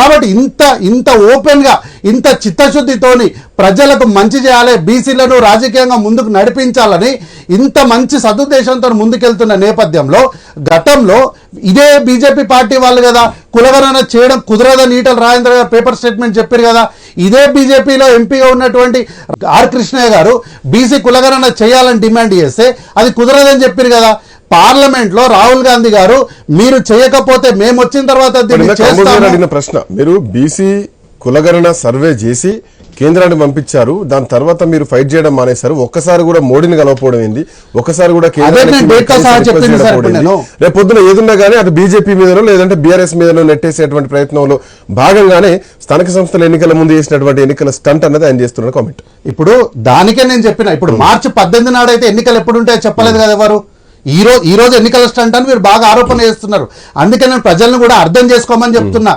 కాబట్టి ఇంత ఇంత ఓపెన్గా ఇంత చిత్తశుద్ధితోని ప్రజలకు మంచి చేయాలి బీసీలను రాజకీయంగా ముందుకు నడిపించాలని ఇంత మంచి సదుద్దేశంతో ముందుకెళ్తున్న నేపథ్యంలో గతంలో ఇదే బీజేపీ పార్టీ వాళ్ళు కదా కులగణన చేయడం కుదరదని ఈటల రాజేంద్ర గారు పేపర్ స్టేట్మెంట్ చెప్పారు కదా ఇదే బీజేపీలో ఎంపీగా ఉన్నటువంటి ఆర్ కృష్ణయ్య గారు బీసీ కులగణన చేయాలని డిమాండ్ చేస్తే అది కుదరదని చెప్పారు కదా పార్లమెంట్లో రాహుల్ గాంధీ గారు మీరు చేయకపోతే మేము వచ్చిన తర్వాత ప్రశ్న మీరు బీసీ కులగణన సర్వే చేసి కేంద్రానికి పంపించారు దాని తర్వాత మీరు ఫైట్ చేయడం మానేశారు ఒక్కసారి కూడా మోడీని కలవకపోవడం ఏంది? ఒక్కసారి కూడా. రేపు పొద్దున ఏదున్నా కానీ అటు బీజేపీ మీదనో లేదంటే బీఆర్ఎస్ మీదనో నెట్టేసేటువంటి ప్రయత్నంలో భాగంగానే స్థానిక సంస్థల ఎన్నికల ముందు చేసినటువంటి ఎన్నికల స్టంట్ అన్నది ఆయన చేస్తున్న కామెంట్. ఇప్పుడు దానికే నేను చెప్పిన ఇప్పుడు మార్చి పద్దెనిమిది నాడు అయితే ఎన్నికలు ఎప్పుడు ఉంటాయో చెప్పలేదు కదా ఎవరు? ఈ రోజు ఈ రోజు ఎన్నికల స్టంట్ అని మీరు బాగా ఆరోపణ చేస్తున్నారు. అందుకే నేను ప్రజలను కూడా అర్థం చేసుకోమని చెప్తున్నా.